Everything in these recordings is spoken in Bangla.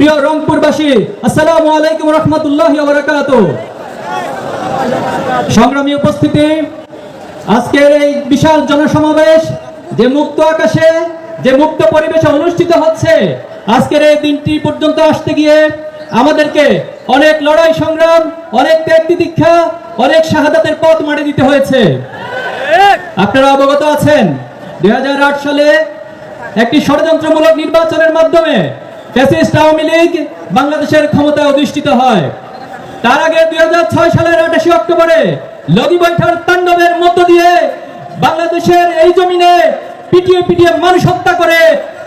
প্রিয় রংপুরবাসী, আসসালামু আলাইকুম রহমতুল্লাহ সংগ্রামী উপস্থিতি, আজকের এই বিশাল জনসমাবেশ যে মুক্ত আকাশে, যে মুক্ত পরিবেশে অনুষ্ঠিত হচ্ছে, আজকের এই দিনটি পর্যন্ত আসতে গিয়ে আমাদেরকে অনেক লড়াই সংগ্রাম, অনেক ত্যাগ দীক্ষা অনেক শাহাদাতের পথ মারি দিতে হয়েছে। আপনারা অবগত আছেন, দুই সালে একটি ষড়যন্ত্রমূলক নির্বাচনের মাধ্যমে ফ্যাসিস্ট আওয়ামী লীগ বাংলাদেশের ক্ষমতায় অধিষ্ঠিত হয়। তার আগে দুই সালের আঠাশে অক্টোবরে লগি বৈঠার তাণ্ডবের মধ্য দিয়ে বাংলাদেশের এই জমিনে পিটিয়ে পিটিয়ে মানুষ হত্যা করে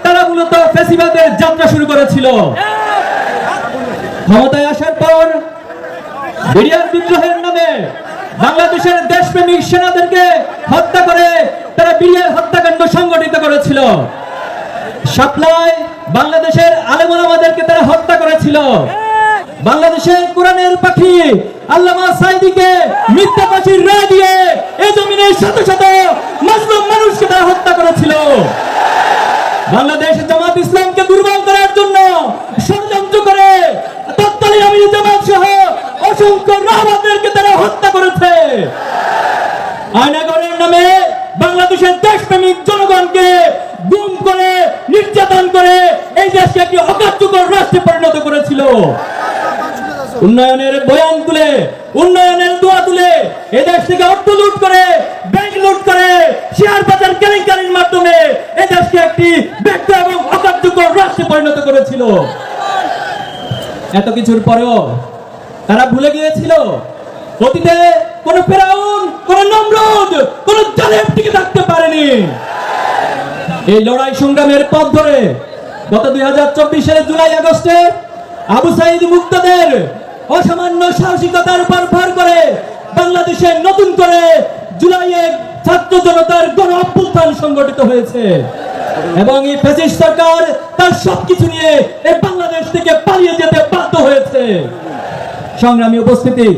তারা মূলত ফ্যাসিবাদের যাত্রা শুরু করেছিল। ক্ষমতায় আসার পর বিরিয়ার বিদ্রোহের নামে বাংলাদেশের দেশপ্রেমিক সেনাদেরকে হত্যা করে তারা বিরিয়ার হত্যাকাণ্ড সংগঠিত করেছিল। সাপ্লাই বাংলাদেশের আলেমাদেরকে তারা হত্যা করেছিল। বাংলাদেশের কোরআনের পাখি আল্লামা সাইদিকে মিথ্যা ফাঁসির রায় দিয়ে এই জমিনে শত শত মুসলিম মানুষকে তারা হত্যা করেছিল। বাংলাদেশ জামাত ইসলামকে দুর্বল করার জন্য ষড়যন্ত্র করে জামাত সহ অসংখ্য রাহবাদদেরকে তারা হত্যা করেছে। আয়নাগরের নামে বাংলাদেশের দেশপ্রেমিক জনগণকে গুম করে নির্যাতন করে এই দেশকে একটি অকার্যকর রাষ্ট্রে করেছিল উন্নয়নের বয়ান তুলে, উন্নয়নের দোয়া তুলে এই দেশ থেকে অর্থ লুট করে ব্যাংক লুট করে শেয়ার বাজার কেলেঙ্কারির মাধ্যমে এই দেশকে একটি ব্যক্ত এবং অকার্যকর রাষ্ট্রে পরিণত করেছিল। এত কিছুর পরেও তারা ভুলে গিয়েছিল, অতীতে কোন ফেরাউন, কোন নমরুদ, কোন জালেম টিকে থাকতে পারেনি। এই লড়াই সংগ্রামের পথ ধরে গত দুই চব্বিশের জুলাই আগস্টে আবু সাইদ মুক্তদের অসামান্য সাহসিকতার উপর ভর করে বাংলাদেশে নতুন করে জুলাইয়ে ছাত্র জনতার গণ অভ্যুত্থান সংগঠিত হয়েছে। এবং এই ফ্যাসিস্ট সরকার তার সবকিছু নিয়ে এই বাংলাদেশ থেকে পালিয়ে যেতে বাধ্য হয়েছে। সংগ্রামী উপস্থিতি,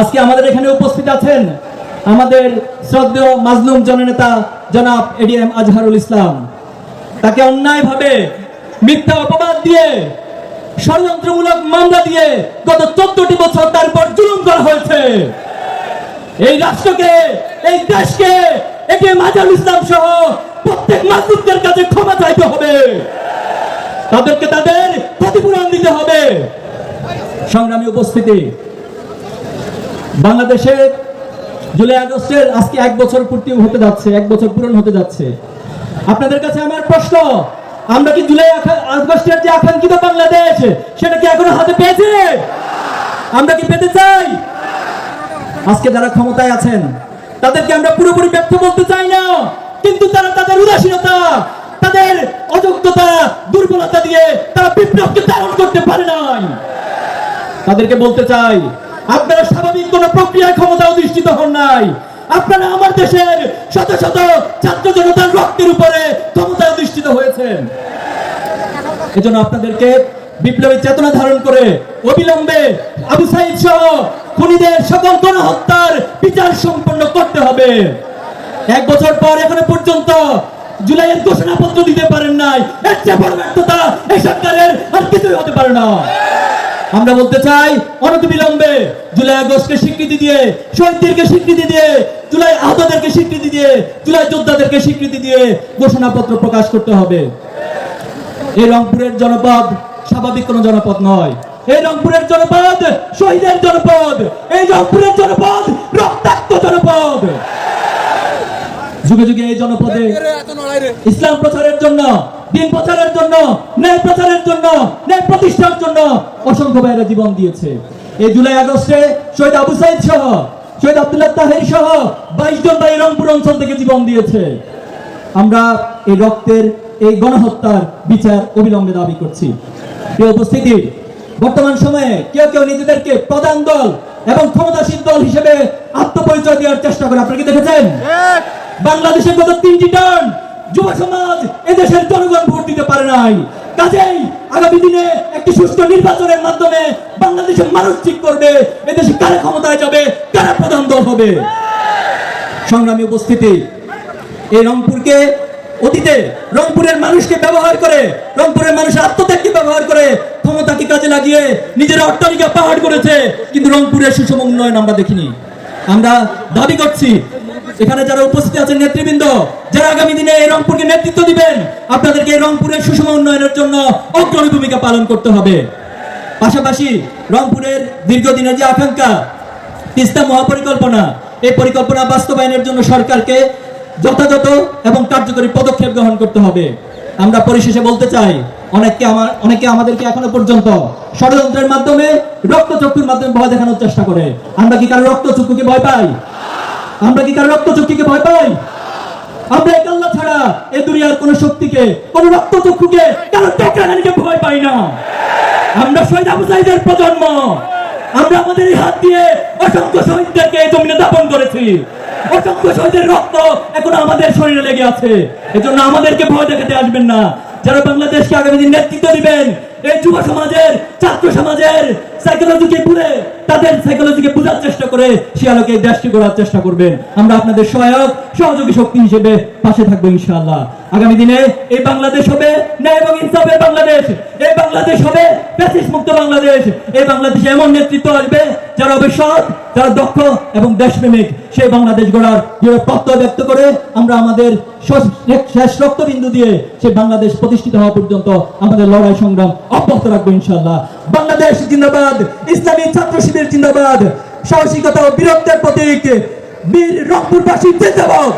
আজকে আমাদের এখানে উপস্থিত আছেন আমাদের শ্রদ্ধেয় মাজলুম জননেতা জনাব এডিএম আজহারুল ইসলাম। তাকে অন্যায়ভাবে মিথ্যা অপবাদ দিয়ে ষড়যন্ত্রমূলক মামলা দিয়ে গত চোদ্দটি বছর তার উপর জুলুম করা হয়েছে। এই রাষ্ট্রকে, এই দেশকে এটিএম আজহারুল ইসলাম সহ প্রত্যেক মাজলুমদের কাছে ক্ষমা চাইতে হবে। তাদেরকে তাদের ক্ষতিপূরণ দিতে হবে। সংগ্রামী উপস্থিতি বাংলাদেশে জুলাই আগস্টের আজকে এক বছর পূর্তি হতে যাচ্ছে, এক বছর পূরণ হতে যাচ্ছে। আপনাদের কাছে আমার প্রশ্ন আমরা কি জুলাই আগস্টের যে আকাঙ্ক্ষিত বাংলাদেশ, সেটা কি এখনও হাতে পেয়েছে? আমরা কি পেতে চাই? আজকে যারা ক্ষমতায় আছেন, তাদেরকে আমরা পুরোপুরি ব্যর্থ বলতে চাই না, কিন্তু তারা তাদের উদাসীনতা, তাদের অযোগ্যতা দুর্বলতা দিয়ে তারা বিপ্লবকে ধারণ করতে পারে নাই। তাদেরকে বলতে চাই, আপনারা স্বাভাবিক কোন প্রক্রিয়ায় ক্ষমতা অধিষ্ঠিত হন নাই। আপনারা আমার দেশের শত শত ছাত্র জনতার রক্তের উপরে ক্ষমতায় অধিষ্ঠিত হয়েছেন। এজন্য আপনাদেরকে বিপ্লবী চেতনা ধারণ করে অবিলম্বে আবু সাইদ সহ খুনিদের সকল গণহত্যার বিচার সম্পন্ন করতে হবে। এক বছর পর এখনও পর্যন্ত জুলাইয়ের ঘোষণাপত্র দিতে পারেন নাই। এর চেয়ে বড় ব্যর্থতা এই সরকারের আর কিছুই হতে পারে না। আমরা বলতে চাই, অনতিবিলম্বে জুলাই আগস্টকে স্বীকৃতি দিয়ে, শহীদদেরকে স্বীকৃতি দিয়ে জুলাই আহতদেরকে স্বীকৃতি দিয়ে জুলাই যোদ্ধাদেরকে স্বীকৃতি দিয়ে ঘোষণাপত্র প্রকাশ করতে হবে। এই রংপুরের জনপদ স্বাভাবিক কোন জনপদ নয়। এই রংপুরের জনপদ শহীদের জনপদ। এই রংপুরের জনপদ রক্তাক্ত জনপদ। যুগে যুগে এই জনপদে ইসলাম প্রচারের জন্য, দিন প্রচারের জন্য, ন্যায় প্রচারের জন্য, ন্যায় প্রতিষ্ঠার জন্য অসংখ্য ভাইয়েরা জীবন দিয়েছে। এই জুলাই আগস্টে শহীদ আবু সাইদ সহ শহীদ আব্দুল্লাহ তাহের সহ বাইশ জন ভাই রংপুর অঞ্চল থেকে জীবন দিয়েছে। আমরা এই রক্তের এই গণহত্যার বিচার অবিলম্বে দাবি করছি। প্রিয় উপস্থিতি বর্তমান সময়ে কেউ কেউ নিজেদেরকে প্রধান দল এবং ক্ষমতাসীন দল হিসেবে আত্মপরিচয় দেওয়ার চেষ্টা করে। আপনারা কি দেখেছেন? বাংলাদেশের গত তিনটি টার্ন যুব সমাজ এদেশের জনগণ ভোট দিতে পারে নাই। কাজেই আগামী দিনে একটি সুষ্ঠু নির্বাচনের মাধ্যমে বাংলাদেশের মানুষ ঠিক করবে, এদেশে কারা ক্ষমতায় যাবে, কারা প্রধান দল হবে? সংগ্রামী উপস্থিতি, এই রংপুরকে অতীতে রংপুরের মানুষকে ব্যবহার করে, রংপুরের মানুষের আত্মত্যাগকে ব্যবহার করে ক্ষমতা নেতাকর্মীরা গিয়ে নিজের অট্টালিকা পাহাড় করেছে, কিন্তু রংপুরের সুষম উন্নয়ন আমরা দেখিনি। আমরা দাবি করছি, এখানে যারা উপস্থিত আছেন নেতৃবৃন্দ, যারা আগামী দিনে এই রংপুরকে নেতৃত্ব দিবেন, আপনাদেরকে এই রংপুরের সুষম উন্নয়নের জন্য অগ্রণী ভূমিকা পালন করতে হবে। পাশাপাশি রংপুরের দীর্ঘদিনের যে আকাঙ্ক্ষা, তিস্তা মহাপরিকল্পনা, এই পরিকল্পনা বাস্তবায়নের জন্য সরকারকে যথাযথ এবং কার্যকরী পদক্ষেপ গ্রহণ করতে হবে। আমরা পরিশেষে বলতে চাই, অনেককে আমার, অনেকে আমাদেরকে এখনও পর্যন্ত ষড়যন্ত্রের মাধ্যমে রক্তচক্ষুর মাধ্যমে ভয় দেখানোর চেষ্টা করে। আমরা কি কারও রক্তচক্ষুকে ভয় পাই? আমরা কি কারও রক্তচক্ষুকে ভয় পাই? আমরা এক আল্লাহ ছাড়া এই দুনিয়ার কোন শক্তিকে, কোন রক্তচক্ষুকে কারও টেকানিকে ভয় পাই না। আমরা শহীদ আবু সাইদের প্রজন্ম। আমরা আমাদের হাত দিয়ে অসংখ্য শহীদদেরকে এই জমিনে দাপন করেছি। অসংখ্য শহীদের রক্ত এখন আমাদের শরীরে লেগে আছে। এজন্য আমাদেরকে ভয় দেখাতে আসবেন না। যারা বাংলাদেশকে আগামী দিন নেতৃত্ব দিবেন, এই যুব সমাজের, ছাত্র সমাজের সাইকোলজিকে বুঝে তাদের সাইকোলজিকে বোঝার চেষ্টা করে সে আলোকে দেশকে গড়ার চেষ্টা করবেন। আমরা আপনাদের সহায়ক, সহযোগী শক্তি হিসেবে পাশে থাকব ইনশাআল্লাহ। আগামী দিনে এই বাংলাদেশ হবে ন্যায় এবং ইনসাফের বাংলাদেশ। এই বাংলাদেশ হবে প্যাসিস মুক্ত বাংলাদেশ। এই বাংলাদেশে এমন নেতৃত্ব আসবে যারা হবে সৎ যারা দক্ষ এবং দেশপ্রেমিক। সেই বাংলাদেশ গড়ার দৃঢ় প্রত্যয় ব্যক্ত করে আমরা আমাদের শেষ- রক্তবিন্দু দিয়ে সেই বাংলাদেশ প্রতিষ্ঠিত হওয়া পর্যন্ত আমাদের লড়াই সংগ্রাম অব্যাহত রাখব ইনশাআল্লাহ। বাংলাদেশ জিন্দাবাদ, ইসলামী ছাত্র শিবির জিন্দাবাদ, সাহসিকতা ও বীরত্বের প্রতীক, বীর রংপুরবাসী জিন্দাবাদ।